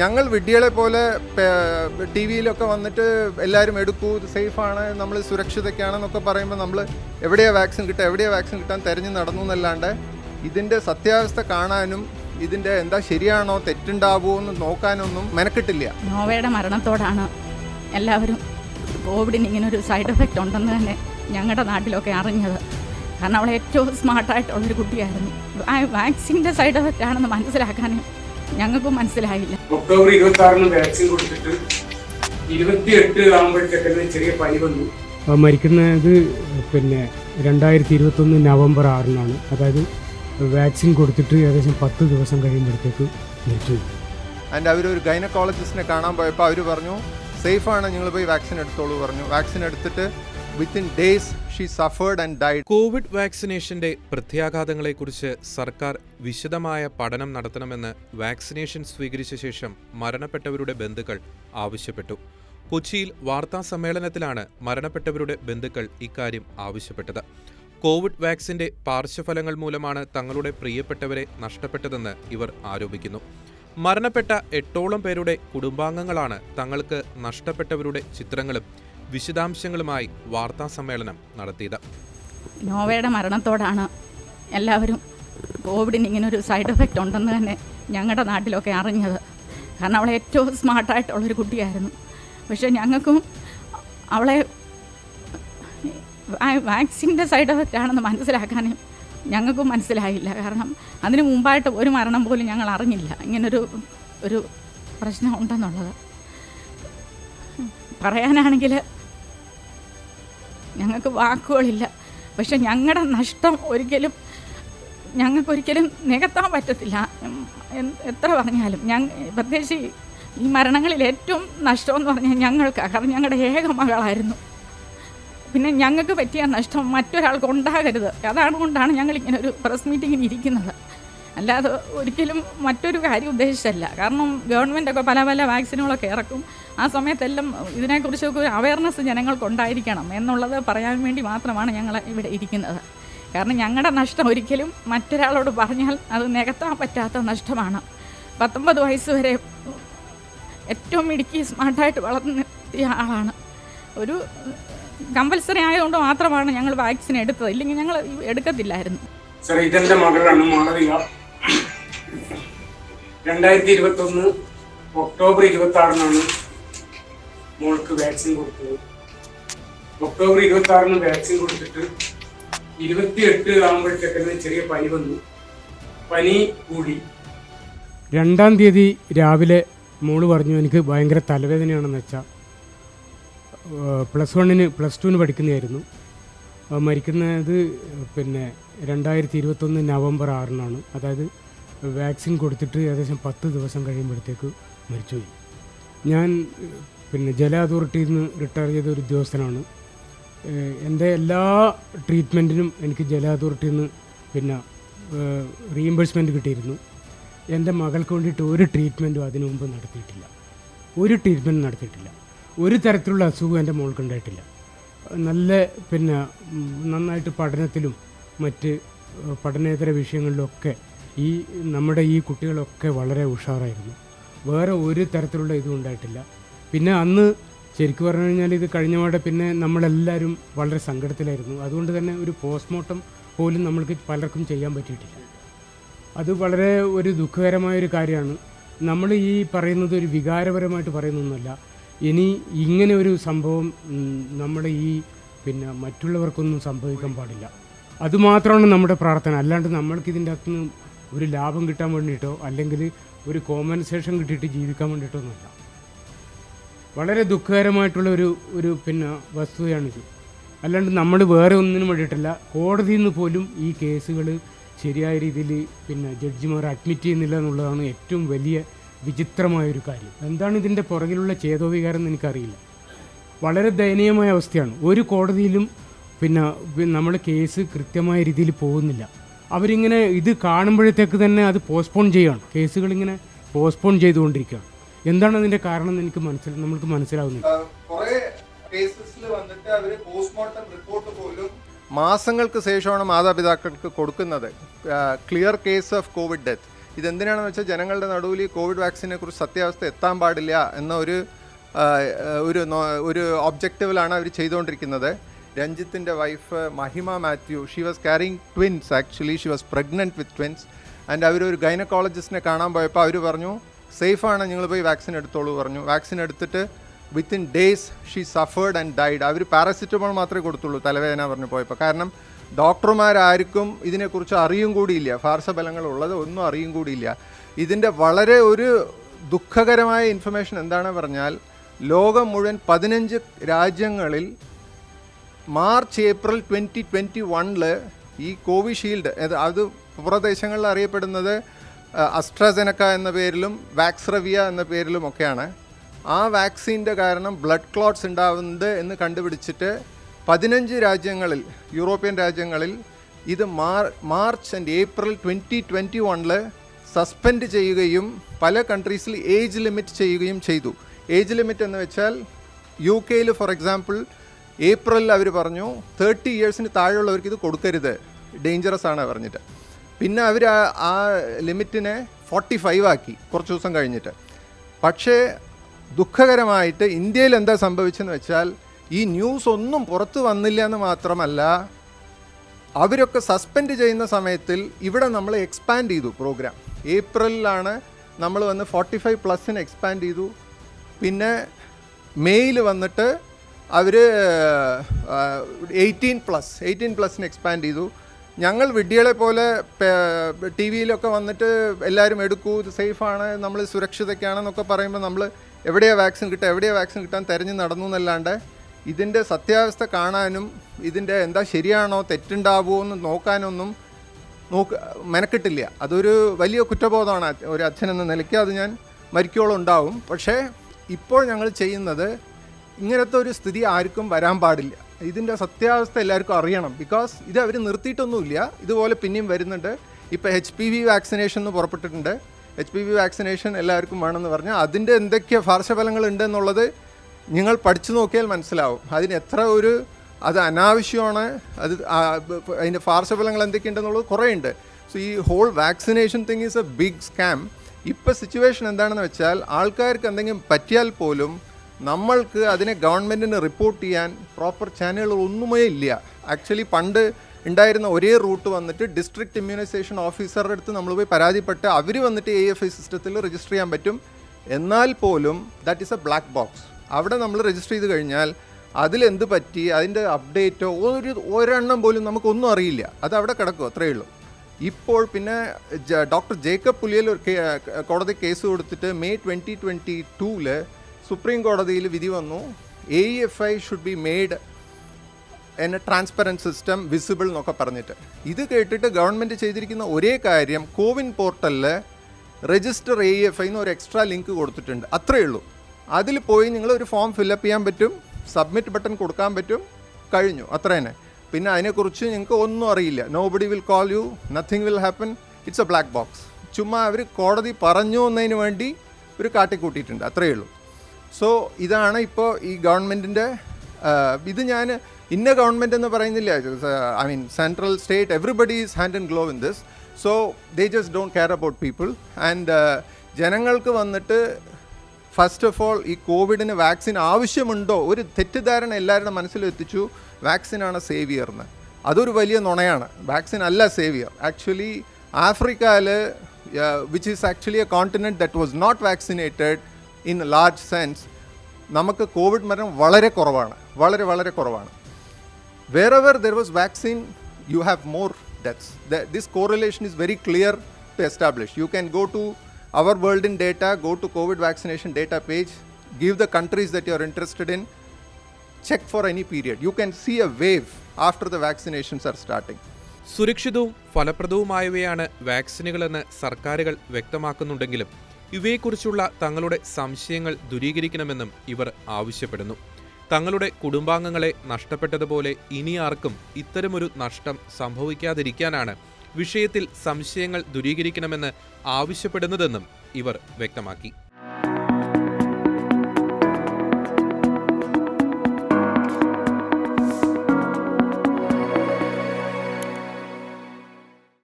ഞങ്ങൾ വിഡ്ഢികളെ പോലെ ടി വിയിലൊക്കെ വന്നിട്ട് എല്ലാവരും എടുക്കൂ സേഫാണ് നമ്മൾ സുരക്ഷിതയ്ക്കാണെന്നൊക്കെ പറയുമ്പോൾ നമ്മൾ എവിടെയാണ് വാക്സിൻ കിട്ടുക എവിടെയാണ് വാക്സിൻ കിട്ടാൻ തിരഞ്ഞു നടന്നു എന്നല്ലാണ്ട് ഇതിന്റെ സത്യാവസ്ഥ കാണാനും ഇതിന്റെ എന്താ ശരിയാണോ തെറ്റുണ്ടാവുമോ എന്ന് നോക്കാനൊന്നും മെനക്കെട്ടില്ല. നോവയുടെ മരണത്തോടാണ് എല്ലാവരും കോവിഡിന് ഒരു സൈഡ് എഫക്റ്റ് ഉണ്ടെന്ന് തന്നെ ഞങ്ങളുടെ നാട്ടിലൊക്കെ അറിഞ്ഞത്. കാരണം അവളെ ഏറ്റവും സ്മാർട്ടായിട്ടുള്ളൊരു കുട്ടിയായിരുന്നു. വാക്സിന്റെ സൈഡ് എഫക്റ്റ് ആണെന്ന് മനസ്സിലാക്കാനും ഞങ്ങൾക്കും മനസ്സിലായില്ല. ഒക്ടോബർ ഇരുപത്തി ആറിന് വാക്സിൻ കൊടുത്തിട്ട് ഇരുപത്തിയെട്ട് ആകുമ്പോഴത്തേക്ക് ചെറിയ പനി വന്നു. ആ മരിക്കുന്നത് പിന്നെ രണ്ടായിരത്തി ഇരുപത്തൊന്ന് നവംബർ ആറിനാണ്. അതായത് വാക്സിൻ കൊടുത്തിട്ട് ഏകദേശം പത്ത് ദിവസം കഴിയുമ്പോഴത്തേക്ക് മരിച്ചു. ആൻഡ് ഒരു ഗൈനക്കോളജിസ്റ്റിനെ കാണാൻ പോയപ്പോൾ അവർ പറഞ്ഞു സേഫാണ് നിങ്ങൾ പോയി വാക്സിൻ എടുത്തോളൂ പറഞ്ഞു. വാക്സിൻ എടുത്തിട്ട് within days she suffered and died Covid വാക്സിനേഷന്റെ പ്രത്യാഘാതങ്ങളെക്കുറിച്ച് സർക്കാർ വിശദമായ പഠനം നടത്തണമെന്ന് വാക്സിനേഷൻ സ്വീകരിച്ച ശേഷം മരണപ്പെട്ടവരുടെ ബന്ധുക്കൾ ആവശ്യപ്പെട്ടു. കൊച്ചിയിൽ വാർത്താ സമ്മേളനത്തിലാണ് മരണപ്പെട്ടവരുടെ ബന്ധുക്കൾ ഇക്കാര്യം ആവശ്യപ്പെട്ടത്. കോവിഡ് വാക്സിന്റെ പാർശ്വഫലങ്ങൾ മൂലമാണ് തങ്ങളുടെ പ്രിയപ്പെട്ടവരെ നഷ്ടപ്പെട്ടതെന്ന് ഇവർ ആരോപിക്കുന്നു. മരണപ്പെട്ട എട്ടോളം പേരുടെ കുടുംബാംഗങ്ങളാണ് തങ്ങൾക്ക് നഷ്ടപ്പെട്ടവരുടെ ചിത്രങ്ങളും വിശദാംശങ്ങളുമായി വാർത്താ സമ്മേളനം നടത്തിയത്. നോവയുടെ മരണത്തോടാണ് എല്ലാവരും കോവിഡിന് ഒരു സൈഡ് എഫക്റ്റ് ഉണ്ടെന്ന് തന്നെ ഞങ്ങളുടെ നാട്ടിലൊക്കെ അറിഞ്ഞത്. കാരണം അവളെ ഏറ്റവും സ്മാർട്ടായിട്ടുള്ളൊരു കുട്ടിയായിരുന്നു. പക്ഷേ ഞങ്ങൾക്കും അവളെ വാക്സിന്റെ സൈഡ് എഫക്റ്റ് ആണെന്ന് മനസ്സിലാക്കാനും ഞങ്ങൾക്കും മനസ്സിലായില്ല. കാരണം അതിന് മുമ്പായിട്ട് ഒരു മരണം പോലും ഞങ്ങൾ അറിഞ്ഞില്ല. ഇങ്ങനൊരു ഒരു പ്രശ്നം ഉണ്ടെന്നുള്ളത്. പറയാനാണെങ്കിൽ ഞങ്ങൾക്ക് വാക്കുകളില്ല. പക്ഷെ ഞങ്ങളുടെ നഷ്ടം ഒരിക്കലും ഞങ്ങൾക്കൊരിക്കലും നികത്താൻ പറ്റത്തില്ല. എത്ര പറഞ്ഞാലും ഞങ്ങൾ പ്രത്യേകിച്ച് ഈ- മരണങ്ങളിൽ ഏറ്റവും നഷ്ടമെന്ന് പറഞ്ഞാൽ ഞങ്ങൾക്കാണ്. കാരണം ഞങ്ങളുടെ ഏക മകളായിരുന്നു. പിന്നെ ഞങ്ങൾക്ക് പറ്റിയ നഷ്ടം മറ്റൊരാൾക്ക് ഉണ്ടാകരുത്. അതാണ് കൊണ്ടാണ് ഞങ്ങൾ ഇങ്ങനെ ഒരു പ്രസ് മീറ്റിങ്ങിന് ഇരിക്കുന്നത്. അല്ലാതെ ഒരിക്കലും മറ്റൊരു കാര്യം ഉദ്ദേശിച്ചല്ല. കാരണം ഗവൺമെന്റൊക്കെ പല പല വാക്സിനുകളൊക്കെ ഇറക്കും. ആ സമയത്തെല്ലാം ഇതിനെക്കുറിച്ചൊക്കെ ഒരു അവയർനെസ് ജനങ്ങൾക്ക് ഉണ്ടായിരിക്കണം എന്നുള്ളത് പറയാൻ വേണ്ടി മാത്രമാണ് ഞങ്ങൾ ഇവിടെ ഇരിക്കുന്നത്. കാരണം ഞങ്ങളുടെ നഷ്ടം ഒരിക്കലും മറ്റൊരാളോട് പറഞ്ഞാൽ അത് നികത്താൻ പറ്റാത്ത നഷ്ടമാണ്. പത്തൊമ്പത് വയസ്സ് വരെ ഏറ്റവും മിടുക്കി സ്മാർട്ടായിട്ട് വളർന്നെത്തിയ ആളാണ്. ഒരു കമ്പൽസറി ആയതുകൊണ്ട് മാത്രമാണ് ഞങ്ങൾ വാക്സിൻ എടുത്തത്. ഇല്ലെങ്കിൽ ഞങ്ങൾ എടുക്കത്തില്ലായിരുന്നു. സാർ ഇതെന്റെ മകളാണ് മാളവിക. രണ്ടായിരത്തി ഇരുപത്തി ഒന്ന് ഒക്ടോബർ ഇരുപത്തി ആറിനാണ് മോൾക്ക് വാക്സിൻ കൊടുത്തത്. ഒക്ടോബർ ഇരുപത്തി ആറിന് വാക്സിൻ കൊടുത്തിട്ട് ഇരുപത്തി എട്ട് ആകുമ്പോഴത്തേക്കിന് ചെറിയ പനി വന്നു. പനി കൂടി. രണ്ടാം തീയതി രാവിലെ മോൾ പറഞ്ഞു എനിക്ക് ഭയങ്കര തലവേദനയാണെന്ന് വെച്ചാൽ പ്ലസ് വണ്ണിന് പ്ലസ് ടുവിന് പഠിക്കുന്നതായിരുന്നു. മരിക്കുന്നത് പിന്നെ രണ്ടായിരത്തി ഇരുപത്തൊന്ന് നവംബർ ആറിനാണ്. അതായത് വാക്സിൻ കൊടുത്തിട്ട് ഏകദേശം പത്ത് ദിവസം കഴിയുമ്പോഴത്തേക്ക് മരിച്ചുപോയി. ഞാൻ പിന്നെ ജല അതോറിറ്റിയിൽ നിന്ന് റിട്ടയർ ചെയ്ത ഒരു ഉദ്യോഗസ്ഥനാണ്. എന്റെ എല്ലാ ട്രീറ്റ്മെന്റിനും എനിക്ക് ജല അതോറിറ്റിയിൽ നിന്ന് പിന്നെ റീഇംബേഴ്സ്മെന്റ് കിട്ടിയിരുന്നു. എന്റെ മകൾക്ക് വേണ്ടിയിട്ട് ഒരു ട്രീറ്റ്മെന്റും അതിനു മുമ്പ് നടത്തിയിട്ടില്ല. ഒരു ട്രീറ്റ്മെന്റ് നടത്തിയിട്ടില്ല. ഒരു തരത്തിലുള്ള അസുഖം എന്റെ മോൾക്ക് ഉണ്ടായിട്ടില്ല. നല്ല പിന്നെ നന്നായിട്ട് പഠനത്തിലും മറ്റ് പഠനേതര വിഷയങ്ങളിലൊക്കെ ഈ നമ്മുടെ ഈ കുട്ടികളൊക്കെ വളരെ ഉഷാറായിരുന്നു. വേറെ ഒരു തരത്തിലുള്ള ഇതും ഉണ്ടായിട്ടില്ല. പിന്നെ അന്ന് ശരിക്കും പറഞ്ഞു കഴിഞ്ഞാൽ ഇത് കഴിഞ്ഞപാടെ പിന്നെ നമ്മളെല്ലാവരും വളരെ സങ്കടത്തിലായിരുന്നു. അതുകൊണ്ട് തന്നെ ഒരു പോസ്റ്റ്മോർട്ടം പോലും നമ്മൾക്ക് പലർക്കും ചെയ്യാൻ പറ്റിയിട്ടില്ല. അത് വളരെ ഒരു ദുഃഖകരമായൊരു കാര്യമാണ്. നമ്മൾ ഈ പറയുന്നത് ഒരു വികാരപരമായിട്ട് പറയുന്നൊന്നുമല്ല. ഇനി ഇങ്ങനെ ഒരു സംഭവം നമ്മുടെ ഈ പിന്നെ മറ്റുള്ളവർക്കൊന്നും സംഭവിക്കാൻ പാടില്ല. അതുമാത്രമാണ് നമ്മുടെ പ്രാർത്ഥന. അല്ലാണ്ട് നമ്മൾക്ക് ഇതിന്റെ അകത്തുനിന്ന് ഒരു ലാഭം കിട്ടാൻ വേണ്ടിയിട്ടോ അല്ലെങ്കിൽ ഒരു കോമ്പൻസേഷൻ കിട്ടിയിട്ട് ജീവിക്കാൻ വേണ്ടിയിട്ടോ ഒന്നുമല്ല വളരെ ദുഃഖകരമായിട്ടുള്ള ഒരു ഒരു പിന്നെ വസ്തുതയാണിത്. അല്ലാണ്ട് നമ്മൾ വേറെ ഒന്നിനും വേണ്ടിയിട്ടല്ല കോടതിയിൽ നിന്ന് പോലും ഈ കേസുകൾ ശരിയായ രീതിയിൽ പിന്നെ ജഡ്ജിമാർ അഡ്മിറ്റ് ചെയ്യുന്നില്ല എന്നുള്ളതാണ് ഏറ്റവും വലിയ വിചിത്രമായൊരു കാര്യം. എന്താണ് ഇതിന്റെ പുറകിലുള്ള ചേതോവികാരം എന്ന് എനിക്കറിയില്ല. വളരെ ദയനീയമായ അവസ്ഥയാണ്. ഒരു കോടതിയിലും പിന്നെ നമ്മൾ കേസ് കൃത്യമായ രീതിയിൽ പോകുന്നില്ല. അവരിങ്ങനെ ഇത് കാണുമ്പോഴത്തേക്ക് തന്നെ അത് പോസ്റ്റ്പോൺ ചെയ്യുകയാണ്. കേസുകൾ ഇങ്ങനെ പോസ്റ്റ്പോൺ ചെയ്തുകൊണ്ടിരിക്കുകയാണ്. എന്താണ് അതിന്റെ കാരണം എന്ന് എനിക്ക് മനസ്സിൽ നമ്മൾക്ക് മനസ്സിലാവുന്നില്ല. കുറെ കേസസിൽ വന്നിട്ട് അവർ പോസ്റ്റ്മോർട്ടം റിപ്പോർട്ട് പോലും മാസങ്ങൾക്ക് ശേഷമാണ് മാതാപിതാക്കൾക്ക് കൊടുക്കുന്നത്. Clear case of Covid death ഇതെന്തിനാണെന്ന് വെച്ചാൽ ജനങ്ങളുടെ നടുവിൽ ഈ കോവിഡ് വാക്സിനെ കുറിച്ച് സത്യാവസ്ഥ എത്താൻ പാടില്ല എന്ന ഒരു ഒരു ഒരു ഒബ്ജക്റ്റീവിലാണ് അവർ ചെയ്തുകൊണ്ടിരിക്കുന്നത്. രഞ്ജിത്തിന്റെ wife Mahima Mathew she was carrying twins actually she was pregnant with twins and അവരൊരു ഗൈനക്കോളജിസ്റ്റിനെ കാണാൻ പോയപ്പോൾ അവർ പറഞ്ഞു സേഫാണ് നിങ്ങൾ പോയി വാക്സിൻ എടുത്തോളൂ പറഞ്ഞു. വാക്സിൻ എടുത്തിട്ട് within days she suffered and died our paracetamol മാത്രമേ കൊടുത്തുള്ളൂ തലവേദന പറഞ്ഞു പോയപ്പോൾ കാരണം ഡോക്ടർമാരാർക്കും ഇതിനെക്കുറിച്ച് അറിയും കൂടിയില്ല. ഫാർസബലങ്ങൾ ഉള്ളത് ഒന്നും അറിയും കൂടിയില്ല. ഇതിന്റെ വളരെ ഒരു ദുഃഖകരമായ ഇൻഫർമേഷൻ എന്താണ് പറഞ്ഞാൽ ലോകം മുഴുവൻ പതിനഞ്ച് രാജ്യങ്ങളിൽ മാർച്ച് ഏപ്രിൽ ട്വന്റി ട്വന്റി വണ്ണിൽ ഈ കോവിഷീൽഡ് അത് പ്രദേശങ്ങളിൽ അറിയപ്പെടുന്നത് അസ്ട്രസെനക്ക എന്ന പേരിലും വാക്സ്രവിയ എന്ന പേരിലും ഒക്കെയാണ്. ആ വാക്സിന്റെ കാരണം ബ്ലഡ് ക്ലോട്ട്സ് ഉണ്ടാവുന്നത് എന്ന് കണ്ടുപിടിച്ചിട്ട് പതിനഞ്ച് രാജ്യങ്ങളിൽ യൂറോപ്യൻ രാജ്യങ്ങളിൽ ഇത് Mar March and April twenty twenty വണ്ണിൽ സസ്പെൻഡ് ചെയ്യുകയും പല കൺട്രീസിൽ ഏജ് ലിമിറ്റ് ചെയ്യുകയും ചെയ്തു. ഏജ് ലിമിറ്റ് എന്ന് വെച്ചാൽ യു കെയിൽ ഫോർ എക്സാമ്പിൾ ഏപ്രിലിൽ അവർ പറഞ്ഞു തേർട്ടി ഇയേഴ്സിന് താഴെയുള്ളവർക്ക് ഇത് കൊടുക്കരുത്. ഡേഞ്ചറസ് ആണ് പറഞ്ഞിട്ട്. പിന്നെ അവർ ആ ലിമിറ്റിനെ ഫോർട്ടി ഫൈവ് ആക്കി കുറച്ച് ദിവസം കഴിഞ്ഞിട്ട്. പക്ഷേ ദുഃഖകരമായിട്ട് ഇന്ത്യയിൽ എന്താ സംഭവിച്ചെന്ന് വെച്ചാൽ ഈ ന്യൂസ് ഒന്നും പുറത്തു വന്നില്ല എന്ന് മാത്രമല്ല അവരൊക്കെ സസ്പെൻഡ് ചെയ്യുന്ന സമയത്തിൽ ഇവിടെ നമ്മൾ എക്സ്പാൻഡ് ചെയ്തു പ്രോഗ്രാം ഏപ്രിലിലാണ് നമ്മൾ വന്ന് ഫോർട്ടി ഫൈവ് പ്ലസിന് എക്സ്പാൻഡ് ചെയ്തു. പിന്നെ മെയ്യിൽ വന്നിട്ട് അവർ എയ്റ്റീൻ പ്ലസ് എയ്റ്റീൻ പ്ലസിന് എക്സ്പാൻഡ് ചെയ്തു. ഞങ്ങൾ വിഡ്ഢികളെ പോലെ ടി വിയിലൊക്കെ വന്നിട്ട് എല്ലാവരും എടുക്കൂ ഇത് സേഫാണ് നമ്മൾ സുരക്ഷിതയ്ക്കാണെന്നൊക്കെ പറയുമ്പോൾ നമ്മൾ എവിടെയാണ് വാക്സിൻ കിട്ടുക എവിടെയാണ് വാക്സിൻ കിട്ടാൻ തിരഞ്ഞു നടന്നു എന്നല്ലാണ്ട് ഇതിന്റെ സത്യാവസ്ഥ കാണാനും ഇതിന്റെ എന്താ ശരിയാണോ തെറ്റുണ്ടാവുമോ എന്ന് നോക്കാനൊന്നും നോക്ക് മെനക്കിട്ടില്ല. അതൊരു വലിയ കുറ്റബോധമാണ് ഒരു അച്ഛൻ എന്ന നിലയ്ക്ക് അത് ഞാൻ മരിക്കോളം ഉണ്ടാവും. പക്ഷേ ഇപ്പോൾ ഞങ്ങൾ ചെയ്യുന്നത് ഇങ്ങനത്തെ ഒരു സ്ഥിതി ആർക്കും വരാൻ പാടില്ല. ഇതിന്റെ സത്യാവസ്ഥ എല്ലാവർക്കും അറിയണം. ബിക്കോസ് ഇത് അവർ നിർത്തിയിട്ടൊന്നുമില്ല. ഇതുപോലെ പിന്നെയും വരുന്നുണ്ട്. ഇപ്പോൾ എച്ച് പി വി വാക്സിനേഷൻ എന്ന് പുറപ്പെട്ടിട്ടുണ്ട്. എച്ച് പി വി വാക്സിനേഷൻ എല്ലാവർക്കും വേണമെന്ന് പറഞ്ഞാൽ അതിന്റെ എന്തൊക്കെ പാർശ്വഫലങ്ങൾ ഉണ്ടെന്നുള്ളത് നിങ്ങൾ പഠിച്ചു നോക്കിയാൽ മനസ്സിലാവും. അതിന് എത്ര ഒരു അത് അനാവശ്യമാണ്. അത് അതിന്റെ പാർശ്വഫലങ്ങൾ എന്തൊക്കെയുണ്ടെന്നുള്ളത് കുറേ ഉണ്ട് സോ ഈ whole vaccination thing is a big scam ഇപ്പോൾ സിറ്റുവേഷൻ എന്താണെന്ന് വെച്ചാൽ ആൾക്കാർക്ക് എന്തെങ്കിലും പറ്റിയാൽ പോലും നമ്മൾക്ക് അതിനെ ഗവൺമെന്റിന് റിപ്പോർട്ട് ചെയ്യാൻ പ്രോപ്പർ ചാനലുകൾ ഒന്നുമേ ഇല്ല. ആക്ച്വലി പണ്ട് ഉണ്ടായിരുന്ന ഒരേ റൂട്ട് വന്നിട്ട് ഡിസ്ട്രിക്ട് ഇമ്മ്യൂണൈസേഷൻ ഓഫീസറുടെ അടുത്ത് നമ്മൾ പോയി പരാതിപ്പെട്ട് അവർ വന്നിട്ട് എ എഫ് ഐ സിസ്റ്റത്തിൽ രജിസ്റ്റർ ചെയ്യാൻ പറ്റും. എന്നാൽ പോലും that is a black box അവിടെ നമ്മൾ രജിസ്റ്റർ ചെയ്ത് കഴിഞ്ഞാൽ അതിലെന്ത് പറ്റി അതിന്റെ അപ്ഡേറ്റോ ഒരു ഒരെണ്ണം പോലും നമുക്കൊന്നും അറിയില്ല. അത് അവിടെ കിടക്കും അത്രയേ ഉള്ളൂ. ഇപ്പോൾ പിന്നെ ഡോക്ടർ ജേക്കബ് പുലിയൽ കോടതി കേസ് കൊടുത്തിട്ട് മെയ് ട്വന്റി ട്വന്റി ടൂവിൽ സുപ്രീം കോടതിയിൽ വിധി വന്നു. A F I should be made a transparent system visible എന്നൊക്കെ പറഞ്ഞിട്ട്. ഇത് കേട്ടിട്ട് ഗവൺമെന്റ് ചെയ്തിരിക്കുന്ന ഒരേ കാര്യം കോവിൻ പോർട്ടലിൽ രജിസ്റ്റർ എ എഫ് ഐ എന്ന് ഒരു എക്സ്ട്രാ ലിങ്ക് കൊടുത്തിട്ടുണ്ട്. അത്രയേ ഉള്ളൂ. അതിൽ പോയി നിങ്ങൾ ഒരു ഫോം ഫില്ലപ്പ് ചെയ്യാൻ പറ്റും സബ്മിറ്റ് ബട്ടൺ കൊടുക്കാൻ പറ്റും കഴിഞ്ഞു. അത്ര തന്നെ. പിന്നെ അതിനെക്കുറിച്ച് നിങ്ങൾക്ക് ഒന്നും അറിയില്ല. Nobody will call you nothing will happen it's a black box ചുമ്മാ അവർ കോടതി പറഞ്ഞു എന്നതിന് വേണ്ടി ഒരു കാട്ടിക്കൂട്ടിയിട്ടുണ്ട്. അത്രയേ ഉള്ളൂ. സോ ഇതാണ് ഇപ്പോൾ ഈ ഗവൺമെന്റിന്റെ ഇത് ഞാൻ ഇന്ന ഗവൺമെന്റ് എന്ന് പറയുന്നില്ല. I mean central state everybody is hand and glove in this so they just don't care about people and ജനങ്ങൾക്ക് വന്നിട്ട് ഫസ്റ്റ് ഓഫ് ഓൾ ഈ കോവിഡിന് വാക്സിൻ ആവശ്യമുണ്ടോ? ഒരു തെറ്റിദ്ധാരണ എല്ലാവരുടെ മനസ്സിലും എത്തിച്ചു. വാക്സിനാണ് സേവിയർ എന്ന് അതൊരു വലിയ നുണയാണ്. വാക്സിൻ അല്ല സേവിയർ ആക്ച്വലി ആഫ്രിക്കയിൽ which is actually a continent that was not vaccinated in large sense നമുക്ക് കോവിഡ് മരണം വളരെ കുറവാണ് വളരെ വളരെ കുറവാണ് wherever there was vaccine, you have more deaths. The, this correlation is very clear to establish. You can go to our world in data, go to COVID vaccination data page, give the countries that you are interested in, check for any period. You can see a wave after the vaccinations are starting. സുരക്ഷിതവും ഫലപ്രദവുമായവയാണ് വാക്സിനുകളെന്ന് സർക്കാരുകൾ വ്യക്തമാക്കുന്നുണ്ടെങ്കിലും ഇവയെക്കുറിച്ചുള്ള തങ്ങളുടെ സംശയങ്ങൾ ദൂരീകരിക്കണമെന്നും ഇവർ ആവശ്യപ്പെടുന്നു. തങ്ങളുടെ കുടുംബാംഗങ്ങളെ നഷ്ടപ്പെട്ടതുപോലെ ഇനി ആർക്കും ഇത്തരമൊരു നഷ്ടം സംഭവിക്കാതിരിക്കാനാണ് വിഷയത്തിൽ സംശയങ്ങൾ ദൂരീകരിക്കണമെന്ന് ആവശ്യപ്പെടുന്നതെന്നും ഇവർ വ്യക്തമാക്കി.